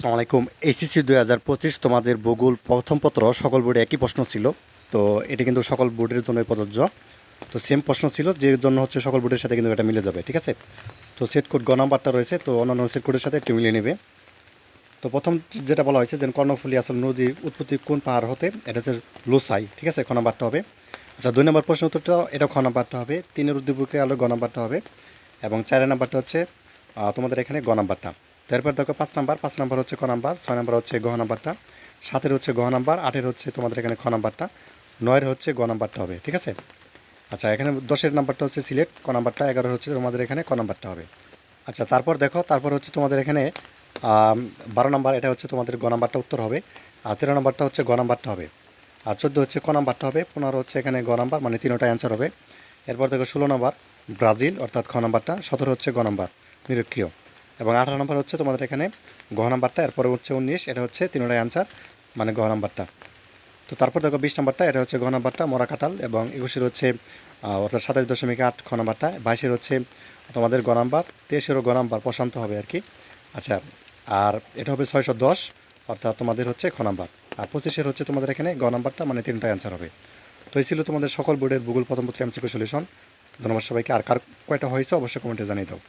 আসসালামু আলাইকুম। এইচএসসি দুই হাজার পঁচিশ তোমাদের ভূগোল প্রথম পত্র, সকল বোর্ডে একই প্রশ্ন ছিল। তো এটি কিন্তু সকল বোর্ডের জন্য প্রযোজ্য। তো সেম প্রশ্ন ছিল, যে জন্য হচ্ছে সকল বোর্ডের সাথে কিন্তু এটা মিলে যাবে, ঠিক আছে? তো সেট কোড গ নাম্বারটা রয়েছে, তো অন্যান্য সেট কোডের সাথে একটু মিলিয়ে নেবে। তো প্রথম যেটা বলা হয়েছে যে কর্ণফুলি আসল নদীর উৎপত্তি কোন পাহাড় হতে, এটা হচ্ছে লোসাই, ঠিক আছে? খ নাম্বারটা হবে। আচ্ছা দুই নম্বর প্রশ্ন উত্তরটা, এটা খ নাম্বারটা হবে। তিনের উদ্দীপকে আলো গ নাম্বারটা হবে। এবং চারের নাম্বারটা হচ্ছে তোমাদের এখানে গ নাম্বারটা। তারপর দেখো পাঁচ নাম্বার পাঁচ নাম্বার হচ্ছে ক নাম্বার, ছয় নাম্বার হচ্ছে গহ নাম্বারটা, সাতের হচ্ছে গহ নাম্বার, আটের হচ্ছে তোমাদের এখানে খ নাম্বারটা, নয়ের হচ্ছে গ নাম্বারটা হবে, ঠিক আছে? আচ্ছা এখানে দশের নাম্বারটা হচ্ছে সিলেক্ট, ক নাম্বারটা, এগারোর হচ্ছে তোমাদের এখানে ক নাম্বারটা হবে। আচ্ছা তারপর দেখো, তারপর হচ্ছে তোমাদের এখানে বারো নাম্বার, এটা হচ্ছে তোমাদের গ নাম্বারটা উত্তর হবে, আর তেরো নাম্বারটা হচ্ছে গ নাম্বারটা হবে, আর চোদ্দ হচ্ছে ক নাম্বারটা হবে, পনেরো হচ্ছে এখানে গ নাম্বার মানে তিনোটা অ্যান্সার হবে। এরপর দেখো ষোলো নাম্বার, ব্রাজিল, অর্থাৎ খ নাম্বারটা, সতেরো হচ্ছে গ নাম্বার, নিরক্ষীয়। এবং আঠারো নাম্বার হচ্ছে তোমাদের এখানে গ নাম্বারটা, এরপরে হচ্ছে উনিশ, এটা হচ্ছে তিনোটা আনসার মানে গ নাম্বারটা। তো তারপর দেখো বিশ নাম্বারটা, এটা হচ্ছে ঘ নাম্বারটা, মরা কাঁঠাল, এবং একুশের হচ্ছে অর্থাৎ সাতাশ দশমিক আট খ নাম্বারটা, বাইশের হচ্ছে তোমাদের গ নাম্বার, তেইশেরও গ নাম্বার, প্রশান্ত হবে আর কি। আচ্ছা আর এটা হবে ছয়শো দশ, অর্থাৎ তোমাদের হচ্ছে খ নাম্বার। আর পঁচিশের হচ্ছে তোমাদের এখানে গ নাম্বারটা মানে তিনটা অ্যান্সার হবে। তো এই ছিল তোমাদের সকল বোর্ডের ভূগোল প্রথম পত্র এমসিকিউ সলিউশন ধন্যবাদ সবাইকে। আর কার কয়টা হয়েছে, অবশ্যই কমেন্টে জানিয়ে দাও।